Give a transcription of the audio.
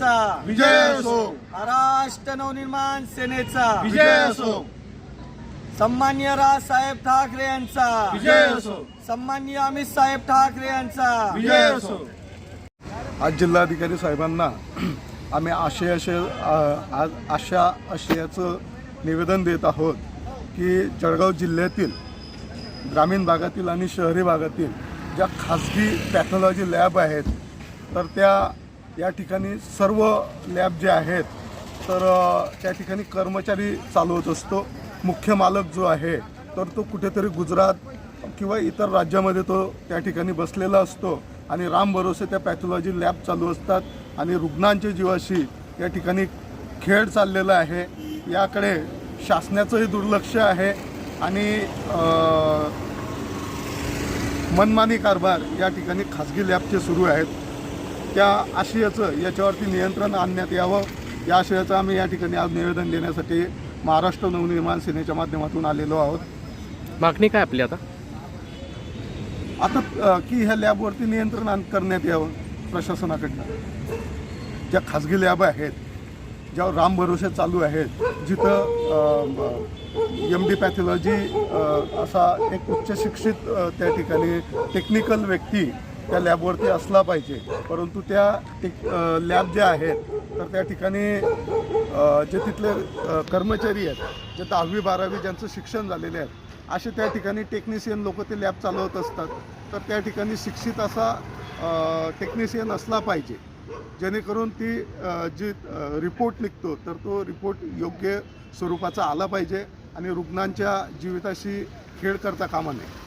विजय असो. महाराष्ट्र नवनिर्माण सेनेचा. विजय असो. सन्मान्य राजसाहेब ठाकरे यांचा. विजय असो. सन्मान्य अमित साहेब ठाकरे यांचा. विजय असो. आज जिल्हाधिकारी साहेबांना आम्ही आशय आज अशा आशयाचं निवेदन देत आहोत की जळगाव जिल्ह्यातील ग्रामीण भागातील आणि शहरी भागातील ज्या खाजगी टेक्नॉलॉजी लॅब आहेत तर त्या या ठिकाणी सर्व लॅब जे आहेत तर त्या ठिकाणी कर्मचारी चालवत असतो. मुख्य मालक जो आहे तर तो कुठेतरी गुजरात किंवा इतर राज्यामध्ये तो त्या ठिकाणी बसलेला असतो आणि राम भरोसे त्या पॅथॉलॉजी लॅब चालू असतात आणि रुग्णांच्या जीवाशी या ठिकाणी खेळ चाललेला आहे. याकडे शासनाचंही दुर्लक्ष आहे आणि मनमानी कारभार या ठिकाणी खाजगी लॅबचे सुरू आहेत. त्या आशयाचं याच्यावरती नियंत्रण आणण्यात यावं. या आशयाचं आम्ही या ठिकाणी आज निवेदन देण्यासाठी महाराष्ट्र नवनिर्माण सेनेच्या माध्यमातून आलेलो आहोत. मागणी काय आपली आता? आता की ह्या लॅबवरती नियंत्रण आण- करण्यात यावं प्रशासनाकडनं. ज्या खाजगी लॅब आहेत ज्यावर राम भरोसे चालू आहेत जिथं एम डी पॅथॉलॉजी असा एक उच्च शिक्षित त्या ठिकाणी टेक्निकल व्यक्ती त्या लॅबवरती असला पाहिजे. परंतु त्या टेक लॅब ज्या आहेत तर त्या ठिकाणी जे तिथले कर्मचारी आहेत जे दहावी बारावी ज्यांचं शिक्षण झालेले आहेत असे त्या ठिकाणी टेक्निशियन लोक ते लॅब चालवत असतात. तर त्या ठिकाणी शिक्षित असा टेक्निशियन असला पाहिजे. जेणेकरून ती जी रिपोर्ट निघतो तर तो रिपोर्ट योग्य स्वरूपाचा आला पाहिजे आणि रुग्णांच्या जीविताशी खेळ करता कामा नये.